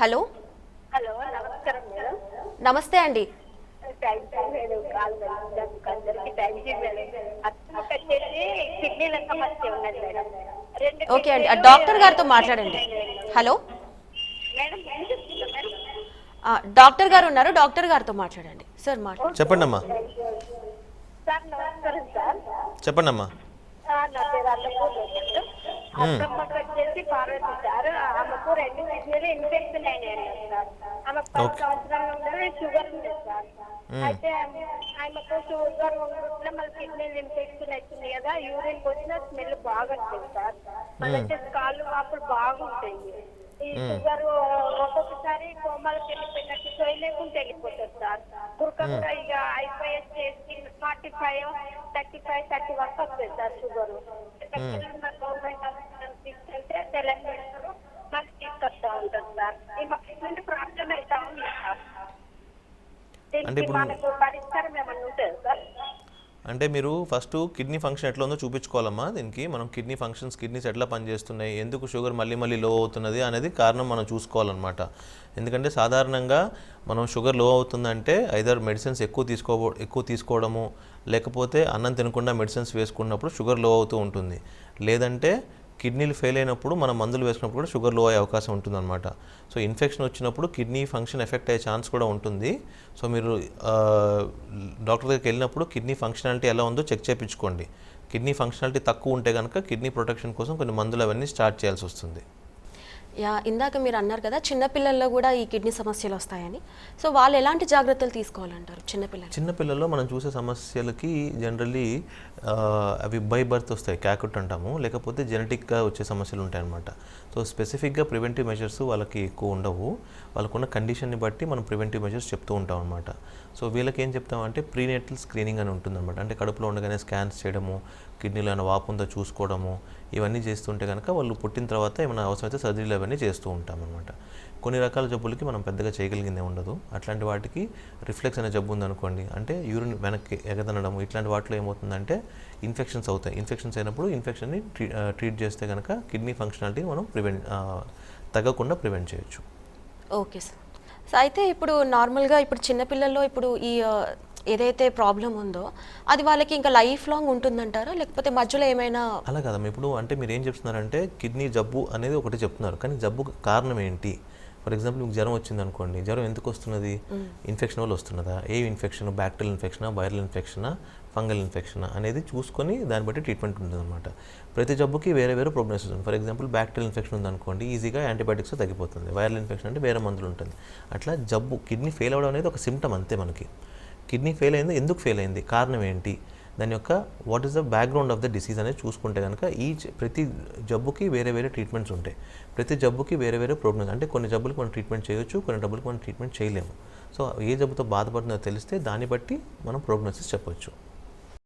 Hello? Hello నమస్కారం madam. నమస్తే అండి. ఓకే అండి. డాక్టర్ గారితో మాట్లాడండి. హలో? డాక్టర్ గారు ఉన్నారు. డాక్టర్ గారితో మాట్లాడండి. సార్ మాట్లాడండి చెప్పండి అమ్మా సార్ నమస్కారం సార్. చెప్పండి అమ్మా కిడ్నీలు ఇన్ఫెక్షన్ అయినాయి సార్. ఆమెకు పది. సంవత్సరాల నుండి షుగర్ ఉంది సార్. అయితే ఆమెకు షుగర్ ఉండడం మళ్ళీ కిడ్నీలు ఇన్ఫెక్షన్ అవుతుంది కదా యూరిన్ వచ్చిన స్మెల్ బాగా వస్తుంది సార్. మళ్ళీ కాళ్ళు వాపులు బాగుంటాయి. ఈ షుగర్ ఒక్కొక్కసారి కోమాలకు వెళ్ళిపోయినట్టు చేయలేకుండా వెళ్ళిపోతుంది సార్. గురక కూడా ఇక అయిపోయి వచ్చేసి forty five thirty five thirty వరకు వస్తుంది సార్ షుగర్. గవర్నమెంట్ హాస్పిటల్ తీసుకెళ్తే తెలంగాణ మాకు తీసుకొస్తా ఉంటుంది సార్ ఈ మాకు ఇటువంటి ప్రాబ్లం అయితే ఉంది సార్ అంటే ఇప్పుడు- అంటే మీరు ఫస్ట్ కిడ్నీ ఫంక్షన్ ఎట్లా ఉందో చూపించుకోవాలమ్మా దీనికి. మనం కిడ్నీ ఫంక్షన్స్ కిడ్నీస్ ఎట్లా పనిచేస్తున్నాయి ఎందుకు షుగర్ మళ్ళీ మళ్ళీ లో అవుతున్నది అనేది కారణం మనం చూసుకోవాలన్నమాట. ఎందుకంటే సాధారణంగా మనం షుగర్లో అవుతుందంటే ఐదర్ మెడిసిన్స్ ఎక్కువ తీసుకో ఎక్కువ తీసుకోవడము లేకపోతే అన్నం తినకుండా మెడిసిన్స్ వేసుకున్నప్పుడు షుగర్లో అవుతూ ఉంటుంది. లేదంటే కిడ్నీలు ఫెయిల్ అయినప్పుడు మనం మందులు వేసుకున్నప్పుడు కూడా షుగర్లో అయ్యే అవకాశం ఉంటుందన్నమాట. సో ఇన్ఫెక్షన్ వచ్చినప్పుడు కిడ్నీ ఫంక్షన్ ఎఫెక్ట్ అయ్యే ఛాన్స్ కూడా ఉంటుంది. సో మీరు డాక్టర్ దగ్గరికి వెళ్ళినప్పుడు కిడ్నీ ఫంక్షనాలిటీ ఎలా ఉందో చెక్ చేయించుకోండి. కిడ్నీ ఫంక్షనాలిటీ తక్కువ ఉంటే కనుక కిడ్నీ ప్రొటెక్షన్ కోసం కొన్ని మందులు అవన్నీ స్టార్ట్ చేయాల్సి వస్తుంది. యా ఇందాక మీరు అన్నారు కదా చిన్నపిల్లల్లో కూడా ఈ కిడ్నీ సమస్యలు వస్తాయని. సో వాళ్ళు ఎలాంటి జాగ్రత్తలు తీసుకోవాలంటారు చిన్నపిల్లలు చిన్నపిల్లల్లో మనం చూసే సమస్యలకి జనరల్లీ అవి బై బర్త్ వస్తాయి క్యాకుట్ అంటాము. లేకపోతే జెనెటిక్గా వచ్చే సమస్యలు ఉంటాయి అన్నమాట సో స్పెసిఫిక్గా ప్రివెంటివ్ మెజర్స్ వాళ్ళకి ఎక్కువ ఉండవు. వాళ్ళకున్న కండిషన్ని బట్టి మనం ప్రివెంటివ్ మెజర్స్ చెప్తూ ఉంటాం అనమాట సో వీళ్ళకి ఏం చెప్తామంటే ప్రీనేటల్ స్క్రీనింగ్ అని ఉంటుందన్నమాట. అంటే కడుపులో ఉండగానే స్కాన్స్ చేయడము కిడ్నీలో ఏమైనా వాపు ఉందో చూసుకోవడము ఇవన్నీ చేస్తుంటే కనుక వాళ్ళు పుట్టిన తర్వాత ఏమైనా అవసరమైతే సర్జరీలు అవన్నీ చేస్తూ ఉంటాం అనమాట కొన్ని రకాల జబ్బులకి మనం పెద్దగా చేయగలిగిందే ఉండదు. అట్లాంటి వాటికి రిఫ్లెక్స్ అనే జబ్బు ఉందనుకోండి అంటే యూరిన్ వెనక్కి ఎగదనడం ఇట్లాంటి వాటిలో ఏమవుతుందంటే ఇన్ఫెక్షన్స్ అవుతాయి. ఇన్ఫెక్షన్స్ అయినప్పుడు ఇన్ఫెక్షన్ని ట్రీ ట్రీట్ చేస్తే కనుక కిడ్నీ ఫంక్షనాలిటీ మనం ప్రివెంట్ తగ్గకుండా ప్రివెంట్ చేయొచ్చు. Okay sir. అయితే ఇప్పుడు నార్మల్గా ఇప్పుడు చిన్నపిల్లల్లో ఇప్పుడు ఈ ఏదైతే ప్రాబ్లం ఉందో అది వాళ్ళకి ఇంకా లైఫ్ లాంగ్ ఉంటుందంటారా? లేకపోతే మధ్యలో ఏమైనా అలా కాదమ్మా ఇప్పుడు అంటే మీరు ఏం చెప్తున్నారంటే కిడ్నీ జబ్బు అనేది ఒకటి చెప్తున్నారు. కానీ జబ్బు కారణం ఏంటి? ఫర్ ఎగ్జాంపుల్ మీకు జ్వరం వచ్చింది అనుకోండి జ్వరం ఎందుకు వస్తున్నది? ఇన్ఫెక్షన్ వల్ల వస్తున్నదా? ఏ ఇన్ఫెక్షన్? బ్యాక్టీరియల్ ఇన్ఫెక్షనా? వైరల్ ఇన్ఫెక్షనా? Fungal infection? అనేది చూసుకొని దాన్ని బట్టి ట్రీట్మెంట్ ఉంటుందన్నమాట. ప్రతి జబ్బుకి వేరే వేరే ప్రోగ్నోసిస్ ఉంది ఫర్ ఎగ్జాంపుల్ బ్యాక్టీరియల్ ఇన్ఫెక్షన్ ఉందనుకోండి ఈజీగా యాంటీబయాటిక్స్ తగ్గిపోతుంది. వైరల్ ఇన్ఫెక్షన్ అంటే వేరే మందులు ఉంటుంది. అట్లా జబ్బు కిడ్నీ ఫెయిల్ అవ్వడం అనేది ఒక సిమ్టమ్ అంతే మనకి. కిడ్నీ ఫెయిల్ అయింది? ఎందుకు ఫెయిల్ అయింది? కారణం ఏంటి? దాని యొక్క what is the background of the disease అనేది చూసుకుంటే కనుక ఈ ప్రతి జబ్బుకి వేరే వేరే ట్రీట్మెంట్స్ ఉంటాయి. ప్రతి జబ్బుకి వేరే వేరే ప్రాబ్లమ్స్ అంటే కొన్ని జబ్బులకు మనం ట్రీట్మెంట్ చేయొచ్చు కొన్ని జబ్బులకు మనం ట్రీట్మెంట్ చేయలేము. సో ఏ జబ్బుతో బాధపడుతుందో తెలిస్తే దాన్ని బట్టి మనం ప్రోగ్నోసిస్ చెప్పొచ్చు.